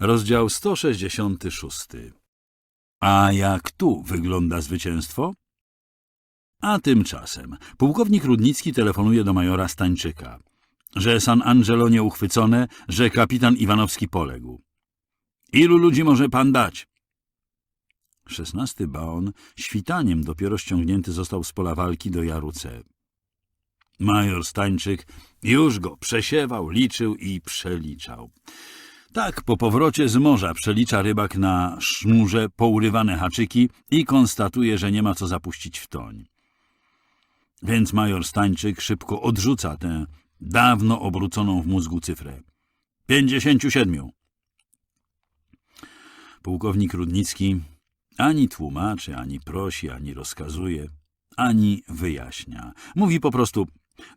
Rozdział 166. A jak tu wygląda zwycięstwo? A tymczasem pułkownik Rudnicki telefonuje do majora Stańczyka, że San Angelo nieuchwycone, że kapitan Iwanowski poległ. Ilu ludzi może pan dać? Szesnasty baon świtaniem dopiero ściągnięty został z pola walki do Jaru C. Major Stańczyk już go przesiewał, liczył i przeliczał. Tak po powrocie z morza przelicza rybak na sznurze pourywane haczyki i konstatuje, że nie ma co zapuścić w toń. Więc major Stańczyk szybko odrzuca tę dawno obróconą w mózgu cyfrę. Pięćdziesięciu siedmiu. Pułkownik Rudnicki ani tłumaczy, ani prosi, ani rozkazuje, ani wyjaśnia. Mówi po prostu,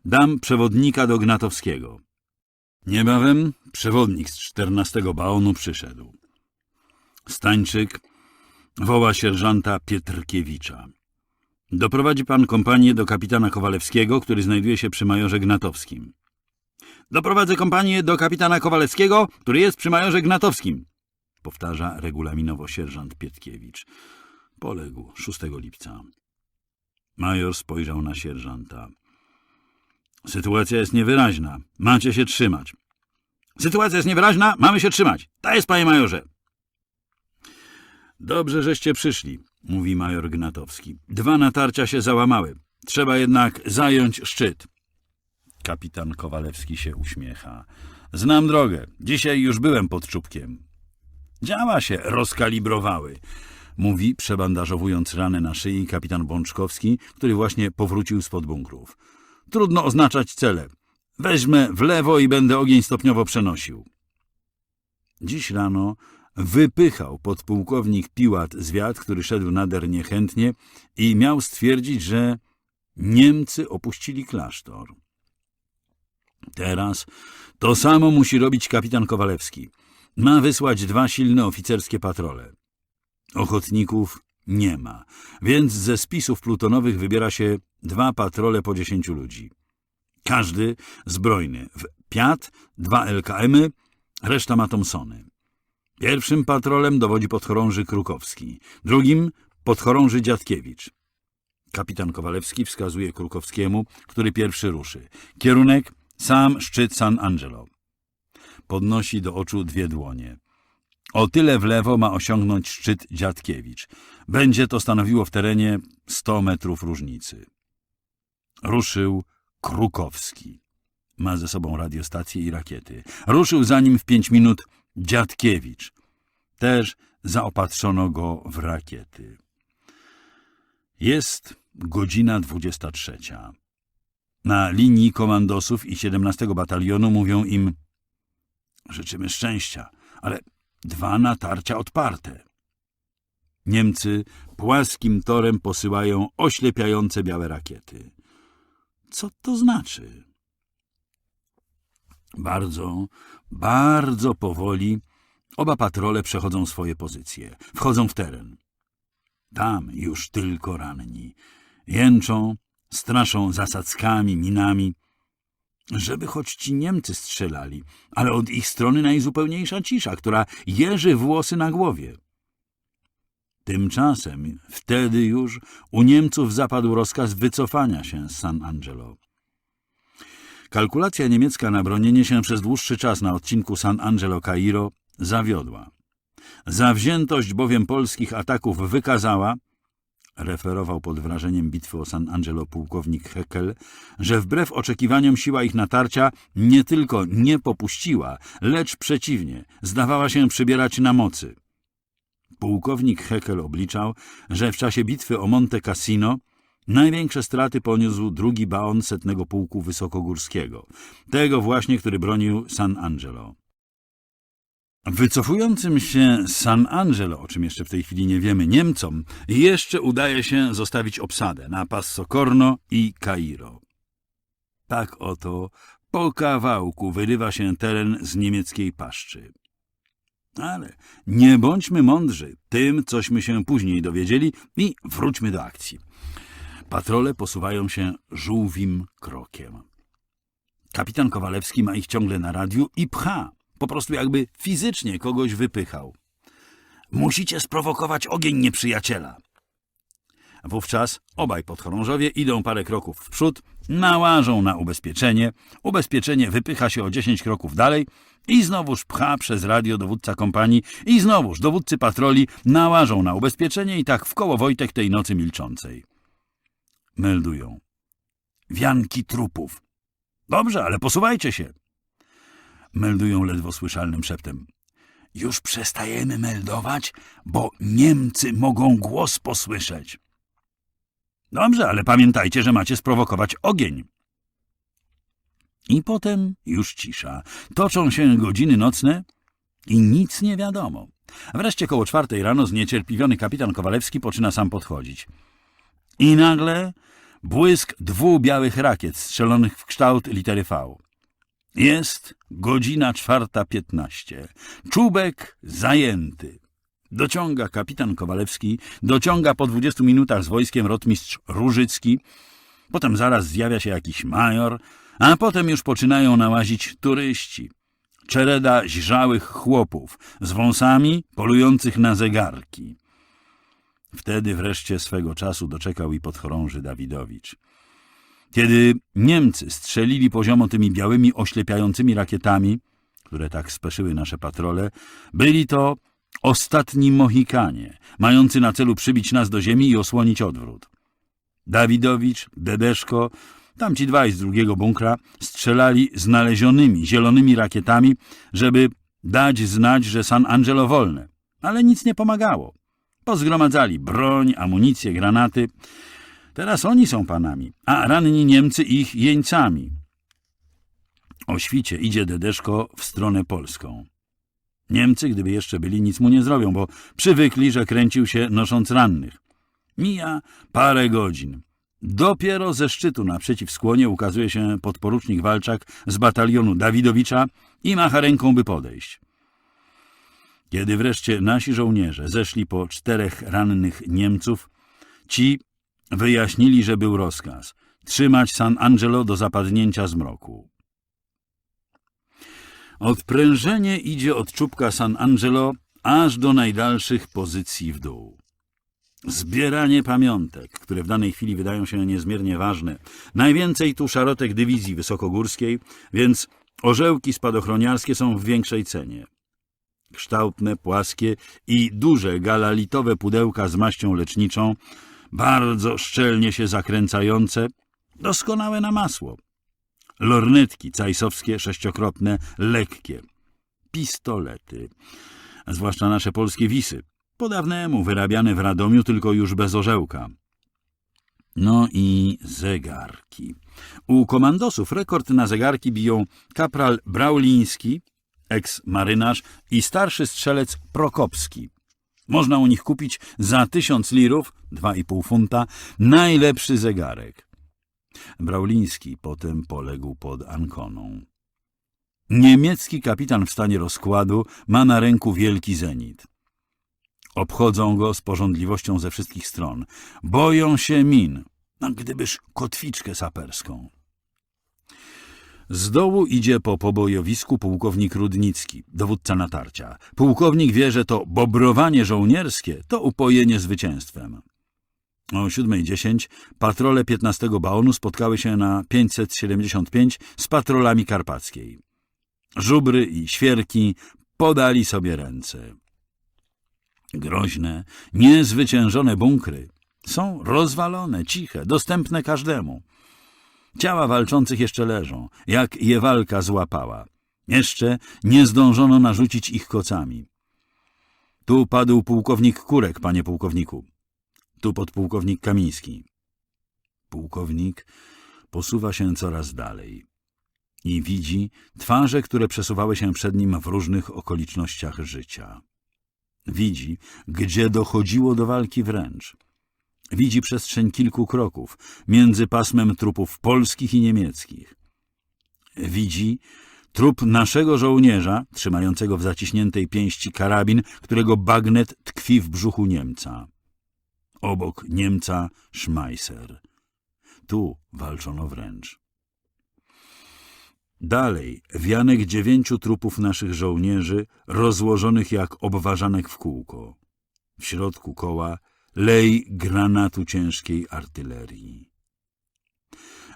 dam przewodnika do Gnatowskiego. Niebawem przewodnik z czternastego baonu przyszedł. Stańczyk woła sierżanta Pietrkiewicza. Doprowadzi pan kompanię do kapitana Kowalewskiego, który znajduje się przy majorze Gnatowskim. Doprowadzę kompanię do kapitana Kowalewskiego, który jest przy majorze Gnatowskim, powtarza regulaminowo sierżant Pietkiewicz. Poległ 6 lipca. Major spojrzał na sierżanta. Sytuacja jest niewyraźna. Macie się trzymać. Sytuacja jest niewyraźna, mamy się trzymać. Ta jest, panie majorze. Dobrze, żeście przyszli, mówi major Gnatowski. Dwa natarcia się załamały. Trzeba jednak zająć szczyt. Kapitan Kowalewski się uśmiecha. Znam drogę. Dzisiaj już byłem pod czubkiem. Działa się rozkalibrowały, mówi, przebandażowując ranę na szyi kapitan Bączkowski, który właśnie powrócił spod bunkrów. Trudno oznaczać cele. Weźmę w lewo i będę ogień stopniowo przenosił. Dziś rano wypychał podpułkownik Piłat zwiat, który szedł nader niechętnie i miał stwierdzić, że Niemcy opuścili klasztor. Teraz to samo musi robić kapitan Kowalewski. Ma wysłać dwa silne oficerskie patrole. Ochotników nie ma, więc ze spisów plutonowych wybiera się dwa patrole po dziesięciu ludzi. Każdy zbrojny w Piat, dwa LKM-y, reszta ma Thompsony. Pierwszym patrolem dowodzi podchorąży Krukowski, drugim podchorąży Dziadkiewicz. Kapitan Kowalewski wskazuje Krukowskiemu, który pierwszy ruszy. Kierunek sam szczyt San Angelo. Podnosi do oczu dwie dłonie. O tyle w lewo ma osiągnąć szczyt Dziadkiewicz. Będzie to stanowiło w terenie 100 metrów różnicy. Ruszył Krukowski. Ma ze sobą radiostację i rakiety. Ruszył za nim w pięć minut Dziadkiewicz. Też zaopatrzono go w rakiety. Jest godzina 23. Na linii komandosów i 17 batalionu mówią im Życzymy szczęścia, ale dwa natarcia odparte. Niemcy płaskim torem posyłają oślepiające białe rakiety. Co to znaczy? Bardzo, bardzo powoli oba patrole przechodzą swoje pozycje, wchodzą w teren. Tam już tylko ranni. Jęczą, straszą zasadzkami, minami, żeby choć ci Niemcy strzelali, ale od ich strony najzupełniejsza cisza, która jeży włosy na głowie. Tymczasem, wtedy już, u Niemców zapadł rozkaz wycofania się z San Angelo. Kalkulacja niemiecka na bronienie się przez dłuższy czas na odcinku San Angelo-Cairo zawiodła. Zawziętość bowiem polskich ataków wykazała, referował pod wrażeniem bitwy o San Angelo pułkownik Heckel, że wbrew oczekiwaniom siła ich natarcia nie tylko nie popuściła, lecz przeciwnie, zdawała się przybierać na mocy. Pułkownik Heckel obliczał, że w czasie bitwy o Monte Cassino największe straty poniósł drugi baon setnego pułku wysokogórskiego, tego właśnie, który bronił San Angelo. Wycofującym się San Angelo, o czym jeszcze w tej chwili nie wiemy, Niemcom, jeszcze udaje się zostawić obsadę na Passo Corno i Cairo. Tak oto po kawałku wyrywa się teren z niemieckiej paszczy. Ale nie bądźmy mądrzy tym, cośmy się później dowiedzieli i wróćmy do akcji. Patrole posuwają się żółwim krokiem. Kapitan Kowalewski ma ich ciągle na radiu i pcha Po prostu jakby fizycznie kogoś wypychał. Musicie sprowokować ogień nieprzyjaciela. Wówczas obaj podchorążowie idą parę kroków w przód, nałażą na ubezpieczenie, ubezpieczenie wypycha się o 10 kroków dalej i znowuż pcha przez radio dowódca kompanii i znowuż dowódcy patroli nałażą na ubezpieczenie i tak w koło Wojtek tej nocy milczącej. Meldują. Wianki trupów. Dobrze, ale posuwajcie się. Meldują ledwo słyszalnym szeptem. Już przestajemy meldować, bo Niemcy mogą głos posłyszeć. Dobrze, ale pamiętajcie, że macie sprowokować ogień. I potem już cisza. Toczą się godziny nocne i nic nie wiadomo. Wreszcie koło czwartej rano zniecierpliwiony kapitan Kowalewski poczyna sam podchodzić. I nagle błysk dwóch białych rakiet strzelonych w kształt litery V. Jest godzina czwarta piętnaście. Czubek zajęty. Dociąga kapitan Kowalewski, dociąga po 20 minutach z wojskiem rotmistrz Różycki, potem zaraz zjawia się jakiś major, a potem już poczynają nałazić turyści. Czereda źrzałych chłopów z wąsami polujących na zegarki. Wtedy wreszcie swego czasu doczekał i podchorąży Dawidowicz. Kiedy Niemcy strzelili poziomo tymi białymi, oślepiającymi rakietami, które tak speszyły nasze patrole, byli to ostatni Mohikanie, mający na celu przybić nas do ziemi i osłonić odwrót. Dawidowicz, Dedeszko, tamci dwaj z drugiego bunkra strzelali znalezionymi zielonymi rakietami, żeby dać znać, że San Angelo wolne, ale nic nie pomagało. Pozgromadzali broń, amunicję, granaty. Teraz oni są panami, a ranni Niemcy ich jeńcami. O świcie idzie Dedeszko w stronę polską. Niemcy, gdyby jeszcze byli, nic mu nie zrobią, bo przywykli, że kręcił się nosząc rannych. Mija parę godzin. Dopiero ze szczytu naprzeciw skłonie ukazuje się podporucznik Walczak z batalionu Dawidowicza i macha ręką, by podejść. Kiedy wreszcie nasi żołnierze zeszli po czterech rannych Niemców, ci wyjaśnili, że był rozkaz trzymać San Angelo do zapadnięcia zmroku. Odprężenie idzie od czubka San Angelo aż do najdalszych pozycji w dół. Zbieranie pamiątek, które w danej chwili wydają się niezmiernie ważne. Najwięcej tu szarotek dywizji wysokogórskiej, więc orzełki spadochroniarskie są w większej cenie. Kształtne, płaskie i duże galalitowe pudełka z maścią leczniczą, bardzo szczelnie się zakręcające, doskonałe na masło. Lornetki cajsowskie, sześciokrotne, lekkie. Pistolety, zwłaszcza nasze polskie wisy, po dawnemu wyrabiane w Radomiu, tylko już bez orzełka. No i zegarki. U komandosów rekord na zegarki biją kapral Brauliński, eks-marynarz i starszy strzelec Prokopski. Można u nich kupić za tysiąc lirów, dwa i pół funta, najlepszy zegarek. Brauliński potem poległ pod Ankoną. Niemiecki kapitan w stanie rozkładu ma na ręku wielki zenit. Obchodzą go z porządliwością ze wszystkich stron. Boją się min, a gdybyż kotwiczkę saperską. Z dołu idzie po pobojowisku pułkownik Rudnicki, dowódca natarcia. Pułkownik wie, że to bobrowanie żołnierskie to upojenie zwycięstwem. O 7.10 patrole 15 baonu spotkały się na 575 z patrolami karpackiej. Żubry i świerki podali sobie ręce. Groźne, niezwyciężone bunkry są rozwalone, ciche, dostępne każdemu. Ciała walczących jeszcze leżą, jak je walka złapała. Jeszcze nie zdążono narzucić ich kocami. Tu padł pułkownik Kurek, panie pułkowniku. Tu podpułkownik Kamiński. Pułkownik posuwa się coraz dalej i widzi twarze, które przesuwały się przed nim w różnych okolicznościach życia. Widzi, gdzie dochodziło do walki wręcz. Widzi przestrzeń kilku kroków między pasmem trupów polskich i niemieckich. Widzi trup naszego żołnierza, trzymającego w zaciśniętej pięści karabin, którego bagnet tkwi w brzuchu Niemca. Obok Niemca Schmeisser. Tu walczono wręcz. Dalej, wianek dziewięciu trupów naszych żołnierzy, rozłożonych jak obwarzanek w kółko. W środku koła lej granatu ciężkiej artylerii.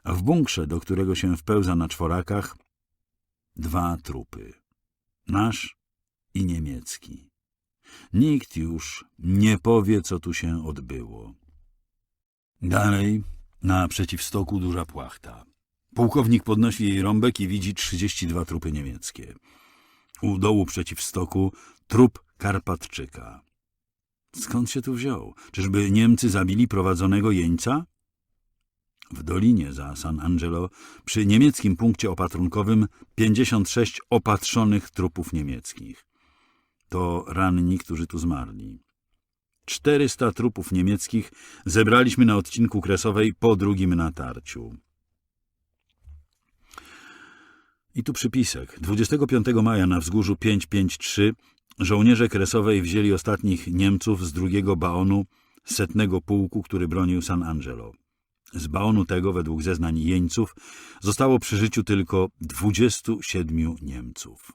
A w bunkrze, do którego się wpełza na czworakach, dwa trupy. Nasz i niemiecki. Nikt już nie powie, co tu się odbyło. Dalej, na przeciwstoku duża płachta. Pułkownik podnosi jej rąbek i widzi 32 trupy niemieckie. U dołu przeciwstoku trup Karpatczyka. Skąd się tu wziął? Czyżby Niemcy zabili prowadzonego jeńca? W dolinie za San Angelo, przy niemieckim punkcie opatrunkowym, 56 opatrzonych trupów niemieckich. To ranni, którzy tu zmarli. 400 trupów niemieckich zebraliśmy na odcinku Kresowej po drugim natarciu. I tu przypisek. 25 maja na wzgórzu 553 żołnierze Kresowej wzięli ostatnich Niemców z drugiego baonu setnego pułku, który bronił San Angelo. Z baonu tego, według zeznań jeńców, zostało przy życiu tylko 27 Niemców.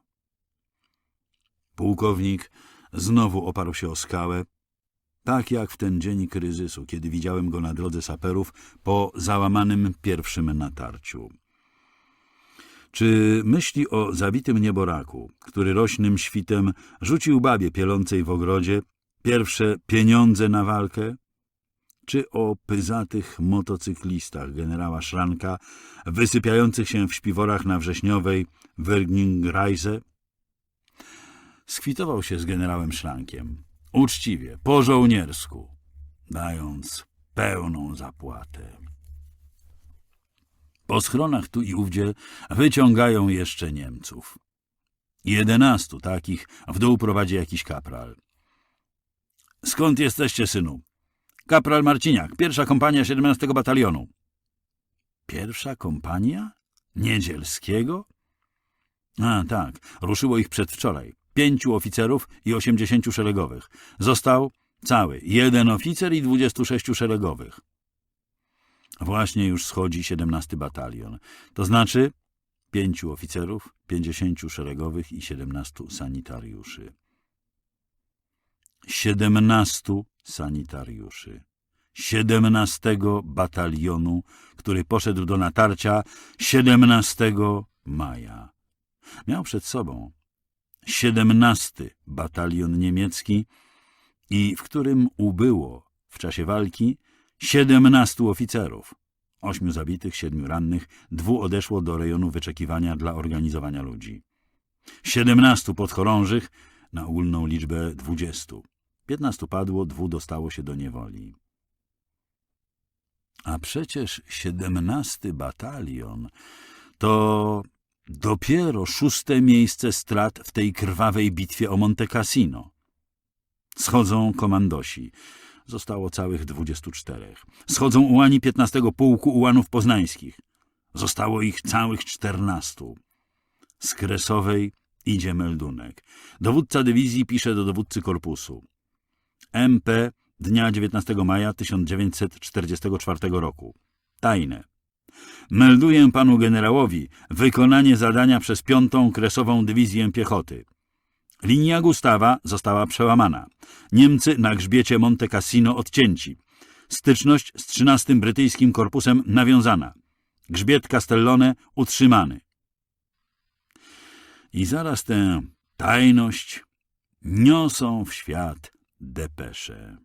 Pułkownik znowu oparł się o skałę, tak jak w ten dzień kryzysu, kiedy widziałem go na drodze saperów po załamanym pierwszym natarciu. Czy myśli o zabitym nieboraku, który rośnym świtem rzucił babie pielącej w ogrodzie pierwsze pieniądze na walkę? Czy o pyzatych motocyklistach generała Szranka, wysypiających się w śpiworach na wrześniowej Wergingreise? Skwitował się z generałem Szrankiem. Uczciwie, po żołniersku, dając pełną zapłatę. Po schronach tu i ówdzie wyciągają jeszcze Niemców. Jedenastu takich w dół prowadzi jakiś kapral. Skąd jesteście, synu? Kapral Marciniak, pierwsza kompania 17 batalionu. Pierwsza kompania? Niedzielskiego? A, tak, ruszyło ich przedwczoraj. Pięciu oficerów i osiemdziesięciu szeregowych. Został cały, jeden oficer i dwudziestu sześciu szeregowych. Właśnie już schodzi 17 batalion. To znaczy pięciu oficerów, 50 szeregowych i 17 sanitariuszy. 17 sanitariuszy. 17 batalionu, który poszedł do natarcia 17 maja. Miał przed sobą 17 batalion niemiecki i w którym ubyło w czasie walki 17 oficerów. Ośmiu zabitych, siedmiu rannych, dwóch odeszło do rejonu wyczekiwania dla organizowania ludzi. 17 podchorążych na ogólną liczbę 20. 15 padło, dwóch dostało się do niewoli. A przecież 17 batalion to dopiero szóste miejsce strat w tej krwawej bitwie o Monte Cassino. Schodzą komandosi. Zostało całych 24. Schodzą ułani 15 pułku ułanów poznańskich. Zostało ich całych 14. Z Kresowej idzie meldunek. Dowódca dywizji pisze do dowódcy korpusu. MP dnia 19 maja 1944 roku. Tajne. Melduję panu generałowi wykonanie zadania przez piątą Kresową Dywizję Piechoty. Linia Gustawa została przełamana. Niemcy na grzbiecie Monte Cassino odcięci. Styczność z 13 brytyjskim korpusem nawiązana. Grzbiet Castellone utrzymany. I zaraz tę tajność niosą w świat depesze.